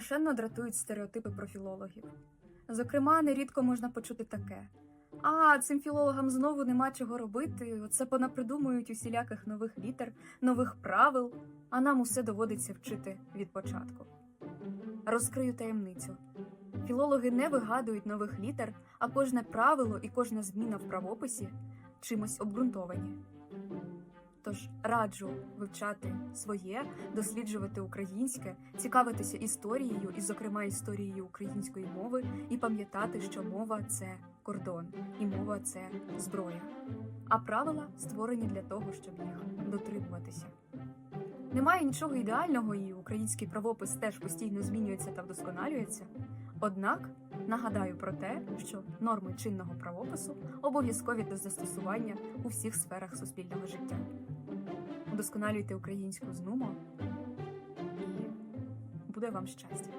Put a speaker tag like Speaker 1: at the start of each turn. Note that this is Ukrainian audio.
Speaker 1: Страшенно дратують стереотипи про філологів. Зокрема, нерідко можна почути таке: а цим філологам знову нема чого робити. Оце понапридумують усіляких нових літер, нових правил, а нам усе доводиться вчити від початку. Розкрию таємницю. Філологи не вигадують нових літер, а кожне правило і кожна зміна в правописі чимось обґрунтовані. Тож раджу вивчати своє, досліджувати українське, цікавитися історією, і, зокрема, історією української мови, і пам'ятати, що мова це кордон, і мова це зброя. А правила створені для того, щоб їх дотримуватися. Немає нічого ідеального, і український правопис теж постійно змінюється та вдосконалюється. Однак нагадаю про те, що норми чинного правопису обов'язкові до застосування у всіх сферах суспільного життя. Удосконалюйте українську з нумо, і буде вам щастя.